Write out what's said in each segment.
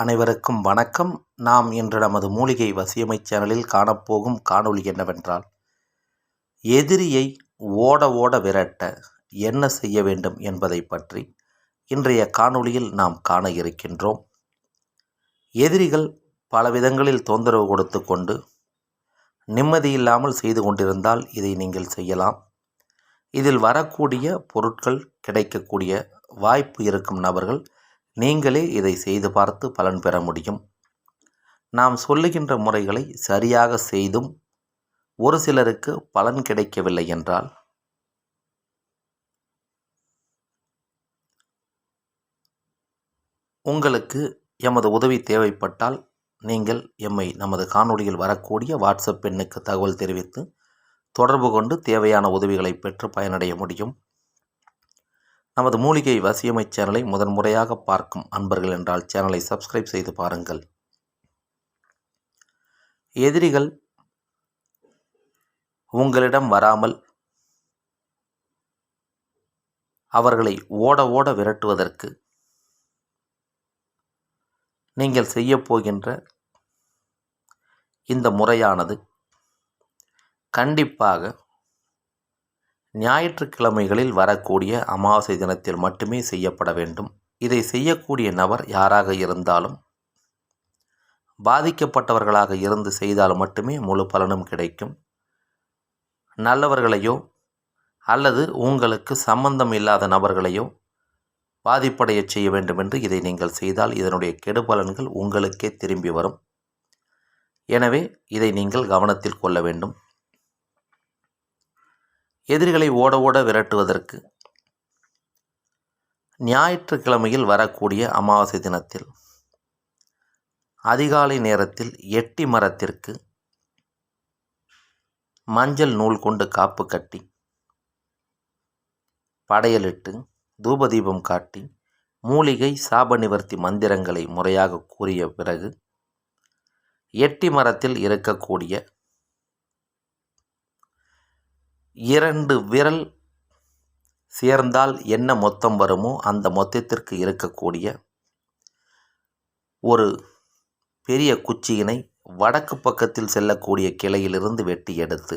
அனைவருக்கும் வணக்கம். நாம் இன்று நமது மூலிகை வசியமை சேனலில் காணப்போகும் காணொளி என்னவென்றால் எதிரியை ஓட ஓட விரட்ட என்ன செய்ய வேண்டும் என்பதை பற்றி இன்றைய காணொளியில் நாம் காண இருக்கின்றோம். எதிரிகள் பல விதங்களில் தொந்தரவு கொடுத்து கொண்டு நிம்மதியில்லாமல் செய்து கொண்டிருந்தால் இதை நீங்கள் செய்யலாம். இதில் வரக்கூடிய பொருட்கள் கிடைக்கக்கூடிய வாய்ப்பு இருக்கும் நபர்கள் நீங்களே இதை செய்து பார்த்து பலன் பெற முடியும். நாம் சொல்லுகின்ற முறைகளை சரியாக செய்தும் ஒரு சிலருக்கு பலன் கிடைக்கவில்லை என்றால் உங்களுக்கு எமது உதவி தேவைப்பட்டால் நீங்கள் எம்மை நமது காணொளியில் வரக்கூடிய வாட்ஸ்அப் எண்ணுக்கு தகவல் தெரிவித்து தொடர்பு கொண்டு தேவையான உதவிகளை பெற்று பயனடைய முடியும். நமது மூலிகை வசியமை சேனலை முதன்முறையாக பார்க்கும் அன்பர்கள் என்றால் சேனலை சப்ஸ்கிரைப் செய்து பாருங்கள். எதிரிகள் உங்களிடம் வராமல் அவர்களை ஓட ஓட விரட்டுவதற்கு நீங்கள் செய்யப்போகின்ற இந்த முறையானது கண்டிப்பாக ஞாயிற்றுக்கிழமைகளில் வரக்கூடிய அமாவாசை தினத்தில் மட்டுமே செய்யப்பட வேண்டும். இதை செய்யக்கூடிய நபர் யாராக இருந்தாலும் பாதிக்கப்பட்டவர்களாக இருந்து செய்தால் மட்டுமே முழு பலனும் கிடைக்கும். நல்லவர்களையோ அல்லது உங்களுக்கு சம்பந்தம் இல்லாத நபர்களையோ பாதிப்படைய செய்ய வேண்டும் என்று இதை நீங்கள் செய்தால் இதனுடைய கெடுபலன்கள் உங்களுக்கே திரும்பி வரும். எனவே இதை நீங்கள் கவனத்தில் கொள்ள வேண்டும். எதிரிகளை ஓட ஓட விரட்டுவதற்கு. ஞாயிற்றுக்கிழமையில் வரக்கூடிய அமாவாசை தினத்தில் அதிகாலை நேரத்தில் எட்டி மரத்திற்கு மஞ்சள் நூல் கொண்டு காப்பு கட்டி படையலிட்டு தூபதீபம் காட்டி மூலிகை சாப நிவர்த்தி மந்திரங்களை முறையாக கூறிய பிறகு எட்டி மரத்தில் இருக்கக்கூடிய இரண்டு விரல் சேர்ந்தால் என்ன மொத்தம் வருமோ அந்த மொத்தத்திற்கு இருக்கக்கூடிய ஒரு பெரிய குச்சியினை வடக்கு பக்கத்தில் செல்லக்கூடிய கிளையிலிருந்து வெட்டி எடுத்து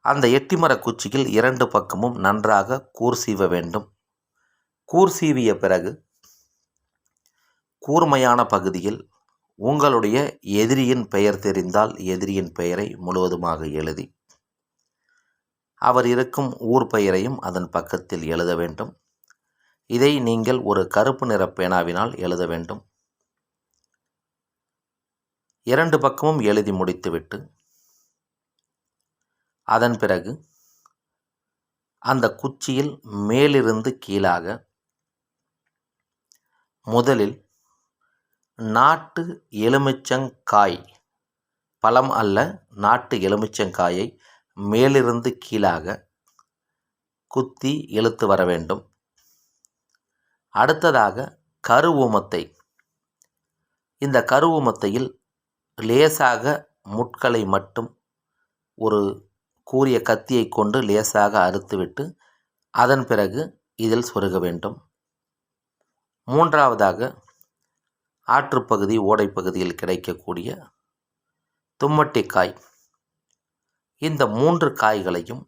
அந்த எட்டிமர குச்சியில் இரண்டு பக்கமும் நன்றாக கூர் சீவ வேண்டும். கூர் சீவிய பிறகு கூர்மையான பகுதியில் உங்களுடைய எதிரியின் பெயர் தெரிந்தால் எதிரியின் பெயரை முழுவதுமாக எழுதி. அவர் இருக்கும் ஊர் பெயரையும் அதன் பக்கத்தில் எழுத வேண்டும். இதை நீங்கள் ஒரு கருப்பு நிற பேனாவினால் எழுத வேண்டும். இரண்டு பக்கமும் எழுதி முடித்துவிட்டு அதன் பிறகு அந்த குச்சியில் மேலிருந்து கீழாக முதலில் நாட்டு எலுமிச்சங்காய் பழம் அல்ல நாட்டு எலுமிச்சங்காயை மேலிருந்து கீழாக குத்தி இழுத்து வர வேண்டும். அடுத்ததாக கருவூமத்தை இந்த கருவூமத்தையில் லேசாக முட்களை மட்டும் ஒரு கூறிய கத்தியை கொண்டு லேசாக அறுத்துவிட்டு அதன் பிறகு இதில் சொருக வேண்டும். மூன்றாவதாக ஆற்றுப்பகுதி ஓடைப்பகுதியில் கிடைக்கக்கூடிய தும்மட்டிக்காய். இந்த மூன்று காய்களையும்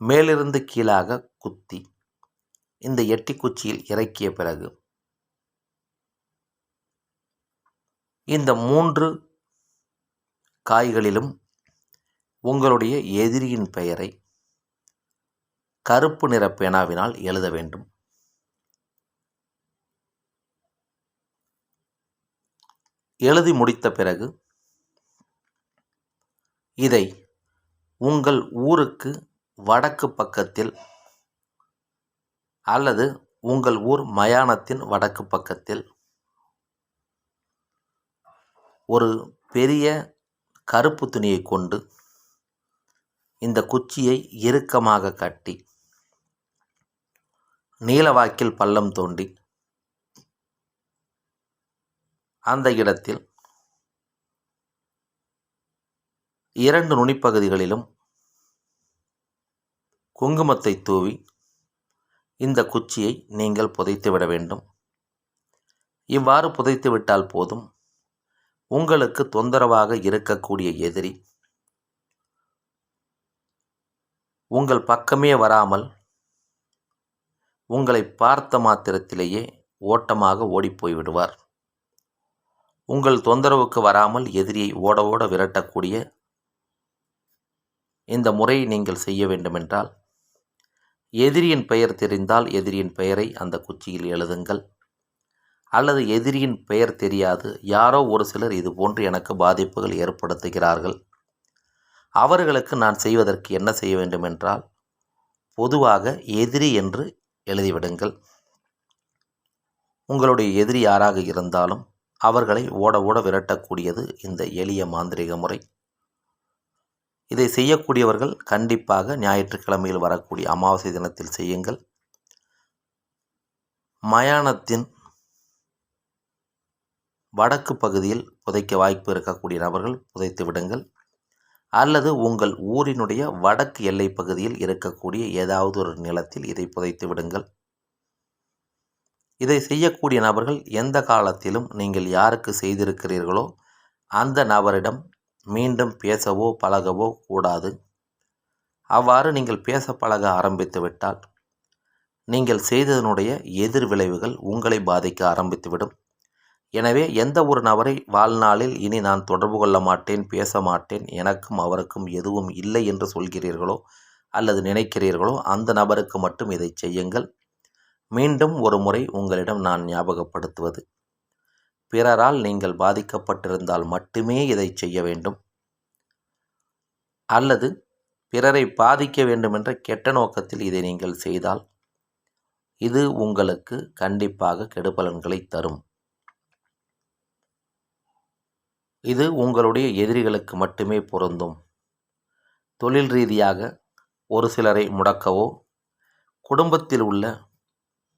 மேலிருந்து கீழாக குத்தி இந்த எட்டி குச்சியில் இறக்கிய பிறகு இந்த மூன்று காய்களிலும் உங்களுடைய எதிரியின் பெயரை கருப்பு நிற பேனாவினால் எழுத வேண்டும். எழுதி முடித்த பிறகு இதை உங்கள் ஊருக்கு வடக்கு பக்கத்தில் அல்லது உங்கள் ஊர் மயானத்தின் வடக்கு பக்கத்தில் ஒரு பெரிய கருப்பு துணியை கொண்டு இந்த குச்சியை இறுக்கமாக கட்டி நீலவாக்கில் பள்ளம் தோண்டி அந்த இடத்தில் இரண்டு நுனிப்பகுதிகளிலும் குங்குமத்தை தூவி இந்த குச்சியை நீங்கள் புதைத்து விட வேண்டும். இவ்வாறு புதைத்து விட்டால் போதும். உங்களுக்கு தொந்தரவாக இருக்கக்கூடிய எதிரி உங்கள் பக்கமே வராமல் உங்களை பார்த்த மாத்திரத்திலேயே ஓட்டமாக ஓடிப்போய் விடுவார் உங்கள் தொந்தரவுக்கு வராமல் எதிரியை ஓட ஓட விரட்டக்கூடிய இந்த முறையை நீங்கள் செய்ய வேண்டுமென்றால் எதிரியின் பெயர் தெரிந்தால் எதிரியின் பெயரை அந்த குச்சியில் எழுதுங்கள். அல்லது எதிரியின் பெயர் தெரியாது யாரோ ஒரு சிலர் இது போன்று எனக்கு பாதிப்புகள் ஏற்படுத்துகிறார்கள். அவர்களுக்கு நான் செய்வதற்கு என்ன செய்ய வேண்டுமென்றால் பொதுவாக எதிரி என்று எழுதிவிடுங்கள். உங்களுடைய எதிரி யாராக இருந்தாலும் அவர்களை ஓட ஓட விரட்டக்கூடியது இந்த எளிய மாந்திரிக முறை. இதை செய்யக்கூடியவர்கள் கண்டிப்பாக ஞாயிற்றுக்கிழமையில் வரக்கூடிய அமாவாசை தினத்தில் செய்யுங்கள். மயானத்தின் வடக்கு பகுதியில் புதைக்க வாய்ப்பு இருக்கக்கூடிய நபர்கள் புதைத்து விடுங்கள். அல்லது உங்கள் ஊரினுடைய வடக்கு எல்லை பகுதியில் இருக்கக்கூடிய ஏதாவது ஒரு நிலத்தில் இதை புதைத்து விடுங்கள். இதை செய்யக்கூடிய நபர்கள் எந்த காலத்திலும் நீங்கள் யாருக்கு செய்திருக்கிறீர்களோ அந்த நபரிடம் மீண்டும் பேசவோ பழகவோ கூடாது. அவ்வாறு நீங்கள் பேச பழக ஆரம்பித்து விட்டால் நீங்கள் செய்ததனுடைய எதிர் விளைவுகள் உங்களை பாதிக்க ஆரம்பித்துவிடும் எனவே எந்த ஒரு நபரை வாழ்நாளில் இனி நான் தொடர்பு கொள்ள மாட்டேன் பேச மாட்டேன் எனக்கும் அவருக்கும் எதுவும் இல்லை என்று சொல்கிறீர்களோ அல்லது நினைக்கிறீர்களோ அந்த நபருக்கு மட்டும் இதை செய்யுங்கள். மீண்டும் ஒரு முறை உங்களிடம் நான் ஞாபகப்படுத்துவது. பிறரால் நீங்கள் பாதிக்கப்பட்டிருந்தால் மட்டுமே இதை செய்ய வேண்டும். அல்லது பிறரை பாதிக்க வேண்டுமென்ற கெட்ட நோக்கத்தில் இதை நீங்கள் செய்தால் இது உங்களுக்கு கண்டிப்பாக கெடுபலன்களை தரும். இது உங்களுடைய எதிரிகளுக்கு மட்டுமே பொருந்தும். தொழில் ரீதியாக ஒரு சிலரை முடக்கவோ குடும்பத்தில் உள்ள